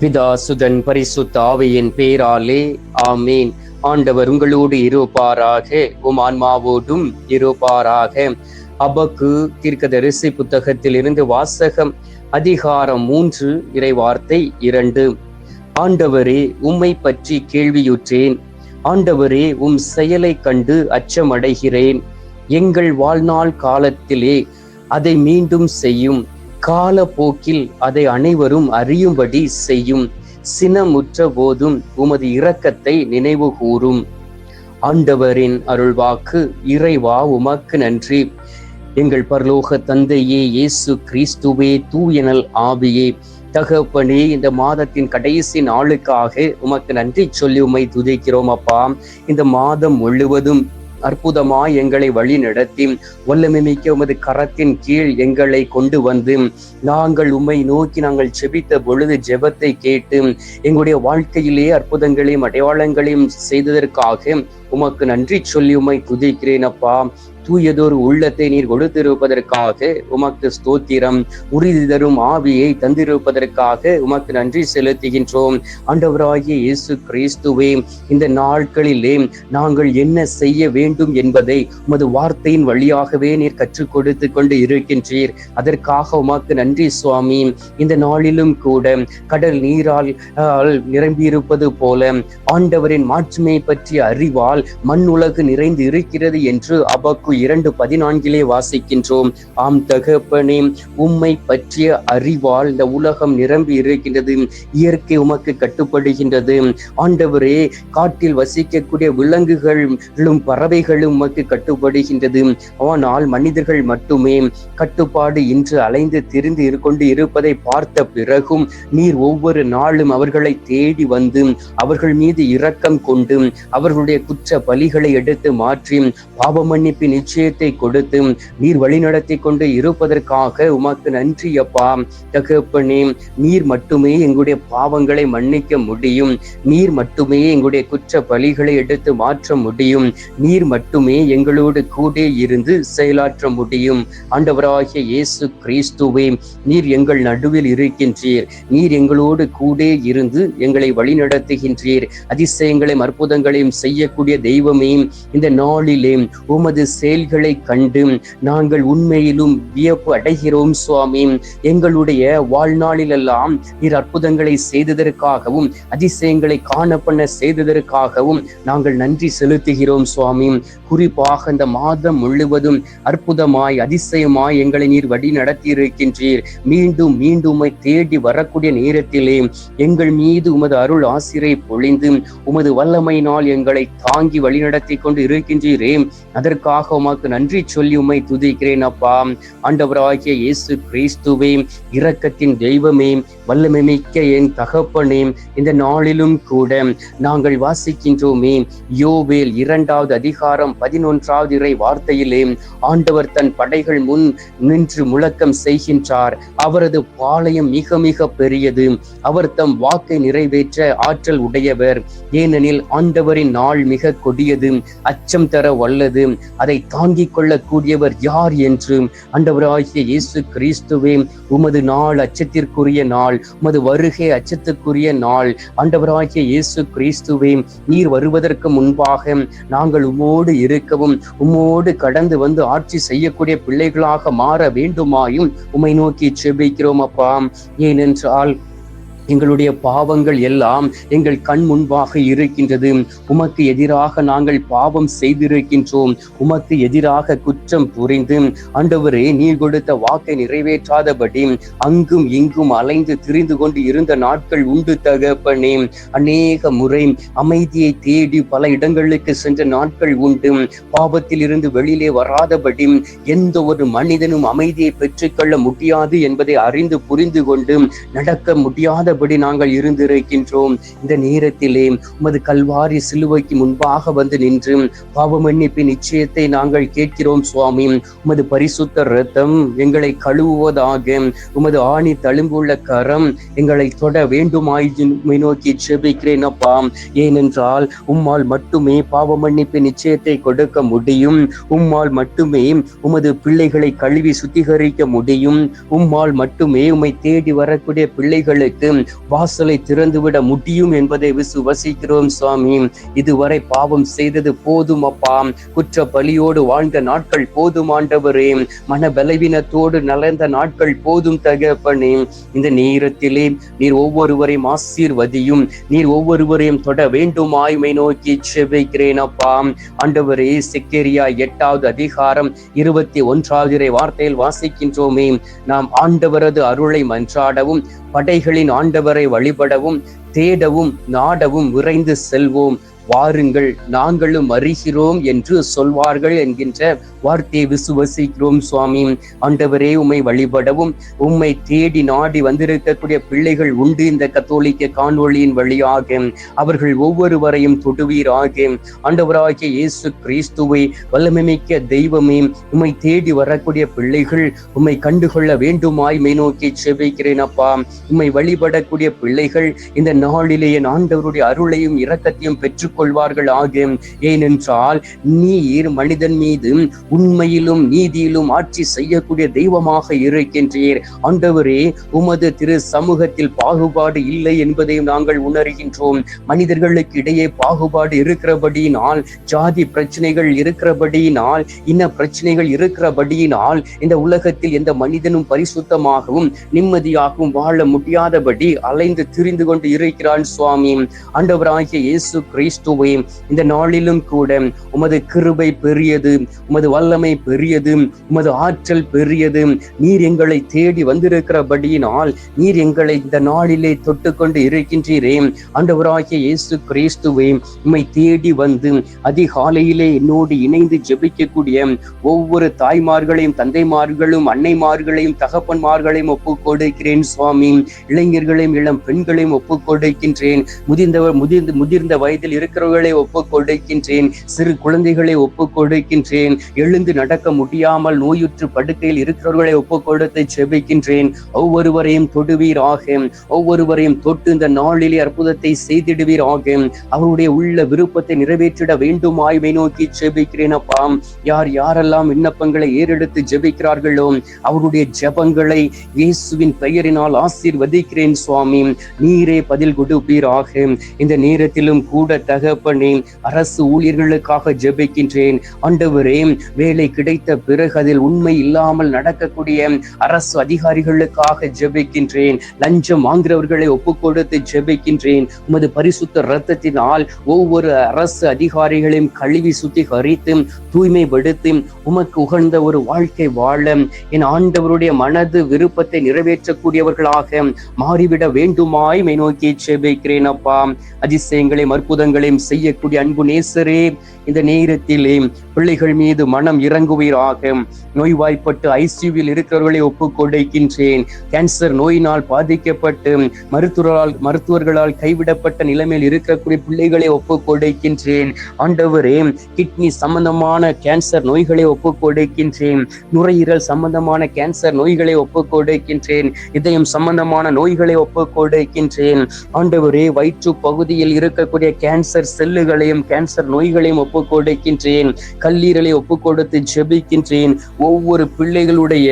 பிதாசுதன் பரிசுத்த ஆவியின் பேராலே ஆமீன். ஆண்டவர் உங்களோடு இருப்பாராக உம் ஆன்மாவோடும் இருப்பாராக. அபக்கு தீர்க்கதரிசி புத்தகத்தில் இருந்து வாசகம் அதிகாரம் மூன்று இறைவார்த்தை இரண்டு. ஆண்டவரே உம்மை பற்றி கேள்வியுற்றேன். ஆண்டவரே உம் செயலை கண்டு அச்சமடைகிறேன். எங்கள் வாழ்நாள் காலத்திலே அதை மீண்டும் செய்யும். காலப்போக்கில் அதை அனைவரும் அறியும்படி செய்யும் சினமுற்ற போதும் உமது இரக்கத்தை நினைவு கூறும் ஆண்டவரின் அருள்வாக்கு இறைவா உமக்கு நன்றி. எங்கள் பரலோக தந்தையே இயேசு கிறிஸ்துவே தூயனல் ஆவியே. தகப்பனே இந்த மாதத்தின் கடைசி நாளுக்காக உமக்கு நன்றி சொல்லி உமை துதிக்கிறோம் அப்பா. இந்த மாதம் முழுவதும் அற்புதமாய் எங்களை வழி நடத்தி. வல்லமை மிக்க உமது கரத்தின் கீழ் எங்களை கொண்டு வந்து நாங்கள் உம்மை நோக்கி நாங்கள் செபித்த பொழுது ஜெபத்தை கேட்டு எங்களுடைய வாழ்க்கையிலே அற்புதங்களையும் அடையாளங்களையும் செய்ததற்காக உமக்கு நன்றி சொல்லி உம்மை துதிக்கிறேன் அப்பா. தூயதொரு உள்ளத்தை நீர் கொடுத்திருப்பதற்காக உமக்கு ஸ்தோத்திரம். உறுதி தரும் ஆவியை தந்திருப்பதற்காக உமக்கு நன்றி செலுத்துகின்றோம். ஆண்டவராகிய இயேசு கிறிஸ்துவே இந்த நாட்களிலே நாங்கள் என்ன செய்ய வேண்டும் என்பதை உமது வார்த்தையின் வழியாகவே நீர் கற்றுக் கொடுத்து கொண்டு இருக்கின்றீர். அதற்காக உமக்கு நன்றி சுவாமி. இந்த நாளிலும் கூட கடல் நீரால் நிரம்பியிருப்பது போல ஆண்டவரின் மாட்சிமை பற்றிய அறிவால் மண் உலகு நிறைந்து இருக்கிறது என்று அபக்கு இரண்டு பதினான்கிலே வாசிக்கின்றோம். ஆம் தகப்பனே உம்மை பற்றிய அறிவால் இந்த உலகம் நிரம்பி இருக்கின்றது. இயற்கை உமக்கு கட்டுப்படுகின்றது. ஆண்டவரே காட்டில் வசிக்கக்கூடிய விலங்குகளும் பறவைகளும் உமக்கு கட்டுப்படுகின்றது. ஆனால் மனிதர்கள் மட்டுமே கட்டுப்பாடு இன்று அலைந்து திரிந்து கொண்டு இருப்பதை பார்த்த பிறகும் நீர் ஒவ்வொரு நாளும் அவர்களை தேடி வந்து அவர்கள் மீது இரக்கம் கொண்டு அவர்களுடைய குற்ற பலிகளை எடுத்து மாற்றி பாவ மன்னிப்பு நிச்சயத்தை கொடுத்து நீர் வழிநடத்தி கொண்டு இருப்பதற்காக உமக்கு நன்றி அப்பா. தகப்பனே நீர் மட்டுமே எங்களுடைய பாவங்களை மன்னிக்க முடியும். நீர் மட்டுமே எங்களுடைய குற்ற பலிகளை எடுத்து மாற்ற முடியும். நீர் மட்டுமே எங்களோடு கூட இருந்து செயலாற்ற முடியும். ஆண்டவராகிய இயேசு கிறிஸ்துவே நீர் எங்கள் நடுவில் இருக்கின்றீர். நீர் எங்களோடு கூட இருந்து எங்களை வழிநடத்துகின்றீர். அதிசயங்களையும் அற்புதங்களையும் செய்யக்கூடிய தெய்வமே இந்த நாளிலே உமது சே செயல்களை கண்டு நாங்கள் உண்மையிலும் வியப்பு அடைகிறோம் சுவாமி. எங்களுடைய வாழ்நாளிலெல்லாம் நீர் அற்புதங்களை செய்ததற்காகவும் அதிசயங்களை காண பண்ண செய்ததற்காகவும் நாங்கள் நன்றி செலுத்துகிறோம் சுவாமி. குறிப்பாக இந்த மாதம் முழுவதும் அற்புதமாய் அதிசயமாய் எங்களை நீர் வழி நடத்தி இருக்கின்றீர் மீண்டும் மீண்டும் தேடி வரக்கூடிய நேரத்திலே எங்கள் மீது உமது அருள் ஆசிரை பொழிந்து உமது வல்லமையினால் எங்களை தாங்கி வழிநடத்தி கொண்டு இருக்கின்றீரே. அதற்காக உமக்கு நன்றி சொல்லி உம்மை துதிக்கிறேன் அப்பா ஆண்டவராகிய இயேசு கிறிஸ்துவே இரக்கத்தின் தெய்வமே வல்லமை மிக்க என் தகப்பனே இந்த நாளிலும் கூட நாங்கள் வாசிக்கின்றோமே யோவேல் இரண்டாவது அதிகாரம் பதினொன்றாவது இறை வார்த்தையிலே ஆண்டவர் தன் படைகள் முன் நின்று முழக்கம் செய்கின்றார். அவரது பாளையம் மிக மிக பெரியது. அவர் தம் வாக்கை நிறைவேற்ற ஆற்றல் உடையவர். ஏனெனில் ஆண்டவரின் நாள் மிக கொடியது. அச்சம் தர வல்லது. அதை தாங்கிக் கொள்ளக்கூடியவர் யார் என்று ஆண்டவராகிய இயேசு கிறிஸ்துவே உமது நாள் அச்சத்திற்குரிய நாள் உமது வருகை அச்சத்துக்குரிய நாள். ஆண்டவராகிய இயேசு கிறிஸ்துவே நீர் வருவதற்கு முன்பாக நாங்கள் உமோடு இருக்கவும் உம்மோடு கடந்து வந்து ஆட்சி செய்யக்கூடிய பிள்ளைகளாக மாற வேண்டுமாயும் உம்மை நோக்கி செபிக்கிறோம் அப்பா. ஏனென்றால் எங்களுடைய பாவங்கள் எல்லாம் எங்கள் கண் முன்பாக இருக்கின்றது. உமக்கு எதிராக நாங்கள் பாவம் செய்திருக்கின்றோம். உமக்கு எதிராக குற்றம் புரிந்து ஆண்டவரே நீர் கொடுத்த வாக்கை நிறைவேற்றாதபடி அங்கும் இங்கும் அலைந்து திரிந்து கொண்டு இருந்த நாட்கள் உண்டு தகப்பனே. அநேக முறை அமைதியை தேடி பல இடங்களுக்கு சென்ற நாட்கள் உண்டு. பாவத்தில் இருந்து வெளியிலே வராதபடி எந்த ஒரு மனிதனும் அமைதியை பெற்றுக்கொள்ள முடியாது என்பதை அறிந்து புரிந்து கொண்டு நடக்க முடியாத உள்ளபடி நாங்கள் இருந்திருக்கின்றோம். இந்த நேரத்திலே உமது கல்வாரி சிலுவைக்கு முன்பாக வந்து நின்று பாவ மன்னிப்பு நிச்சயத்தை நாங்கள் கேட்கிறோம் சுவாமி. உமது பரிசுத்த ரத்தம் எங்களை கழுவுவதாக உமது ஆணி தழும்புள்ள கரம் எங்களை தொட வேண்டுமாய் நோக்கி செபிக்கிறேன் அப்பா. ஏனென்றால் உம்மால் மட்டுமே பாவ மன்னிப்பு நிச்சயத்தை கொடுக்க முடியும். உம்மால் மட்டுமே உமது பிள்ளைகளை கழுவி சுத்திகரிக்க முடியும். உம்மால் மட்டுமே உம்மை தேடி வரக்கூடிய பிள்ளைகளுக்கு வாசலை திறந்துவிட முடியும் என்பதை விசுவசிக்கிறோம் சுவாமி. இதுவரை பாவம் செய்தது போதும் அப்பா. குற்ற பலியோடு வாழ்ந்த நாட்கள் போதும் ஆண்டவரே. மன பலவீனத்தோடு நலந்த நாட்கள் போதும் தகப்பனே. இந்த நேரத்திலே நீர் ஒவ்வொருவரையும் ஆசீர்வதியும். நீர் ஒவ்வொருவரையும் தொட வேண்டுமாய்மை நோக்கி செவிக்கிறேன் அப்பா. ஆண்டவரே செக்கேரியா எட்டாவது அதிகாரம் இருபத்தி ஒன்றாவது வார்த்தையில் வாசிக்கின்றோமே. நாம் ஆண்டவரது அருளை மன்றாடவும் படைகளின் ஆண்டவரை வழிபடவும் தேடவும் நாடவும் விரைந்து செல்வோம். வாருங்கள் நாங்களும் அறிகிறோம் என்று சொல்வார்கள் என்கின்ற வார்த்தையை விசுவசிக்கிறோம் சுவாமி. ஆண்டவரே உம்மை வழிபடவும் உம்மை தேடி நாடி வந்திருக்கக்கூடிய பிள்ளைகள் உண்டு இந்த கத்தோலிக்க காணொளியின் வழியாக. அவர்கள் ஒவ்வொருவரையும் தொடுவீராக. ஆண்டவராகிய இயேசு கிறிஸ்துவை வல்லமைமிக்க தெய்வமே உம்மை தேடி வரக்கூடிய பிள்ளைகள் உம்மை கண்டுகொள்ள வேண்டுமாய் மேநோக்கி செவிக்கிறேன் அப்பா. உம்மை வழிபடக்கூடிய பிள்ளைகள் இந்த நாளிலேயே ஆண்டவருடைய அருளையும் இரக்கத்தையும் பெற்று கொள்வார்கள் ஆகும் ஏனென்றால் நீர் மனிதன் மீது உண்மையிலும் நீதியிலும் ஆட்சி செய்யக்கூடிய தெய்வமாக இருக்கின்றீர். ஆண்டவரே உமது திரு சமூகத்தில் பாகுபாடு இல்லை என்பதையும் நாங்கள் உணர்கின்றோம். மனிதர்களுக்கு இடையே பாகுபாடு இருக்கிறபடியினால் ஜாதி பிரச்சனைகள் இருக்கிறபடியினால் இன்ன பிரச்சனைகள் இருக்கிறபடியினால் இந்த உலகத்தில் எந்த மனிதனும் பரிசுத்தமாகவும் நிம்மதியாகவும் வாழ முடியாதபடி அலைந்து திரிந்து கொண்டு இருக்கிறான் சுவாமி. ஆண்டவராகிய இயேசு கிறிஸ்து கிறிஸ்துவே இந்த நாளிலும் கூட உமது கிருபை பெரியது உமது வல்லமை பெரியது உமது ஆற்றல் பெரியது. நீர் எங்களை தேடி வந்திருக்கிறபடியினால் நீர் எங்களை இந்த நாளிலே தொட்டுக்கொண்டு இருக்கின்றீரே. ஆண்டவராகிய இயேசு கிறிஸ்துவே உம்மை தேடி வந்து அதிகாலையிலே என்னோடு இணைந்து ஜெபிக்கக்கூடிய ஒவ்வொரு தாய்மார்களையும் தந்தைமார்களும் அன்னைமார்களையும் தகப்பன்மார்களையும் ஒப்புக்கொடுக்கிறேன் சுவாமி. இளைஞர்களையும் இளம் பெண்களையும் ஒப்புக்கொடுக்கின்றேன். முதிர்ந்தவர் முதிர்ந்து முதிர்ந்த வயதில் இருக்க இருக்கிறவர்களை ஒப்புக் கொடுக்கின்றேன் சிறு குழந்தைகளை ஒப்புக் கொடுக்கின்றேன் எழுந்து நடக்க முடியாமல் நோயுற்று படுக்கையில் இருக்கிறவர்களை ஒப்புக் கொடுத்து செபிக்கின்றேன் ஒவ்வொருவரையும் தொடுவீராக ஒவ்வொருவரையும் தொட்டு இந்த நாளிலே அற்புதத்தை செய்திடுவீராக. அவருடைய உள்ள விருப்பத்தை நிறைவேற்றிட வேண்டுமாய்மை நோக்கி செபிக்கிறேன் அப்பா. யார் யாரெல்லாம் விண்ணப்பங்களை ஏறெடுத்து ஜெபிக்கிறார்களோ அவருடைய ஜெபங்களை இயேசுவின் பெயரினால் ஆசீர்வதிக்கிறேன் சுவாமி. நீரே பதில் கொடுப்பீராக. இந்த நேரத்திலும் கூட தக தகப்பனே அரசு ஊழியர்களுக்காக ஜெபிக்கின்றேன். ஆண்டவரே வேலை கிடைத்த பிறகு அதில் உண்மை இல்லாமல் நடக்கக்கூடிய அரசு அதிகாரிகளுக்காக ஜெபிக்கின்றேன். லஞ்சம் வாங்குறவர்களை ஒப்புக் கொடுத்து ஜெபிக்கின்றேன். உமது பரிசுத்த இரத்தத்தினால் ஒவ்வொரு அரசு அதிகாரிகளையும் கழுவி சுத்திகரித்து தூய்மைப்படுத்தி உமக்கு உகழ்ந்த ஒரு வாழ்க்கை வாழ என் ஆண்டவருடைய மனது விருப்பத்தை நிறைவேற்றக்கூடியவர்களாக மாறிவிட வேண்டுமாய் மை நோக்கி ஜெபிக்கிறேன் அப்பா. அதிசயங்களையும் அற்புதங்களையும் காரியம் செய்யக்கூடிய அன்பு நேசரே. இந்த நேரத்திலே பிள்ளைகள் மீது மனம் இறங்குவீராக. நோய்வாய்ப்பட்டு ஐசியூவில் இருக்கிறவர்களை ஒப்புக் கொடுக்கின்றேன் கேன்சர் நோயினால் பாதிக்கப்பட்டு மருத்துவரால் மருத்துவர்களால் கைவிடப்பட்ட நிலைமையில் இருக்கக்கூடிய பிள்ளைகளை ஒப்புக் கொடுக்கின்றேன் ஆண்டவரே கிட்னி சம்பந்தமான கேன்சர் நோய்களை ஒப்புக் கொடுக்கின்றேன் நுரையீரல் சம்பந்தமான கேன்சர் நோய்களை ஒப்புக் கொடுக்கின்றேன் இதயம் சம்பந்தமான நோய்களை ஒப்புக் கொடுக்கின்றேன் ஆண்டவரே வயிற்று பகுதியில் இருக்கக்கூடிய கேன்சர் செல்லுகளையும் கேன்சர் நோய்களையும் ஒப்பு ஒப்பு கொடுக்கின்றேன். கல்லீரலை ஒப்பு கொடுத்து ஜெபிக்கின்றேன். ஒவ்வொரு பிள்ளைகளுடைய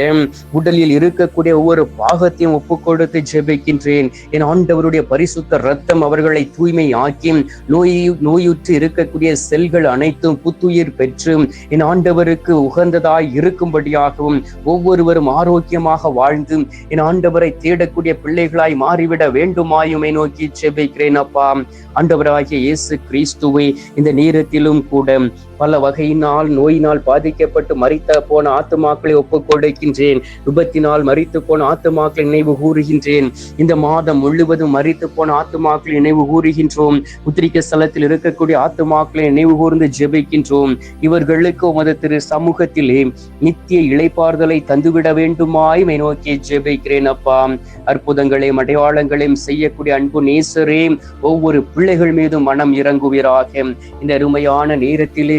உடலில் இருக்கக்கூடிய ஒவ்வொரு பாகத்தையும் ஒப்பு கொடுத்து ஜெபிக்கின்றேன். என் ஆண்டவருடைய பரிசுத்த ரத்தம் அவர்களை தூய்மை ஆக்கி நோய் நோயுற்று இருக்கக்கூடிய செல்கள் அனைத்தும் புத்துயிர் பெற்று என் ஆண்டவருக்கு உகந்ததாய் இருக்கும்படியாகவும் ஒவ்வொருவரும் ஆரோக்கியமாக வாழ்ந்து என் ஆண்டவரை தேடக்கூடிய பிள்ளைகளாய் மாறிவிட வேண்டுமாயுமே நோக்கி செபிக்கிறேன் அப்பா. ஆண்டவராகிய இயேசு கிறிஸ்துவை இந்த நேரத்திலும் கூட பல வகையினால் நோயினால் பாதிக்கப்பட்டு மறித்த போன ஆத்துமாக்களை ஒப்புக் கொடுக்கின்றேன். விபத்தினால் மறித்து போன ஆத்துமாக்களை நினைவு கூறுகின்றேன். இந்த மாதம் முழுவதும் மறித்து போன ஆத்துமாக்களை நினைவு கூறுகின்றோம். உத்திரிக்க ஸ்தலத்தில் இருக்கக்கூடிய ஆத்துமாக்களை நினைவு கூர்ந்து ஜெபிக்கின்றோம். இவர்களுக்கு உமது திரு சமூகத்திலே நித்திய இழைப்பார்தலை தந்துவிட வேண்டுமாய் நோக்கி ஜெபிக்கிறேன் அப்பா. அற்புதங்களையும் அடையாளங்களையும் செய்யக்கூடிய அன்பு நேசரே ஒவ்வொரு பிள்ளைகள் மீதும் மனம் இறங்குவீராக. இந்த அருமையான நேரத்திலே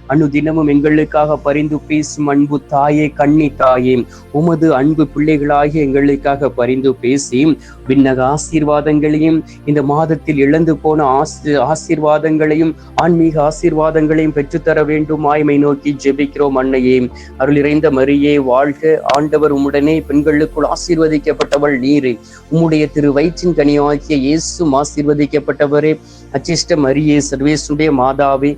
அனுதினமும் எங்களுக்காக பரிந்து பேசும் அன்பு தாயே கண்ணி தாயே. உமது அன்பு பிள்ளைகளாகிய எங்களுக்காக பரிந்து பேசி விண்ணக ஆசீர்வாதங்களையும் இந்த மாதத்தில் இழந்து போன ஆசி ஆசீர்வாதங்களையும் ஆன்மீக ஆசீர்வாதங்களையும் பெற்றுத்தர வேண்டும். ஆய்மை நோக்கி ஜெபிக்கிறோம் அன்னையே. அருள் இறைந்த மரியே வாழ்க. ஆண்டவர் உம்முடனே பெண்களுக்குள் ஆசீர்வதிக்கப்பட்டவள் நீரே. உம்முடைய திரு வயிற்றின் கனியாகிய இயேசும் ஆசீர்வதிக்கப்பட்டவரே. அச்சிஷ்ட மரியே சர்வேசுடைய மாதாவே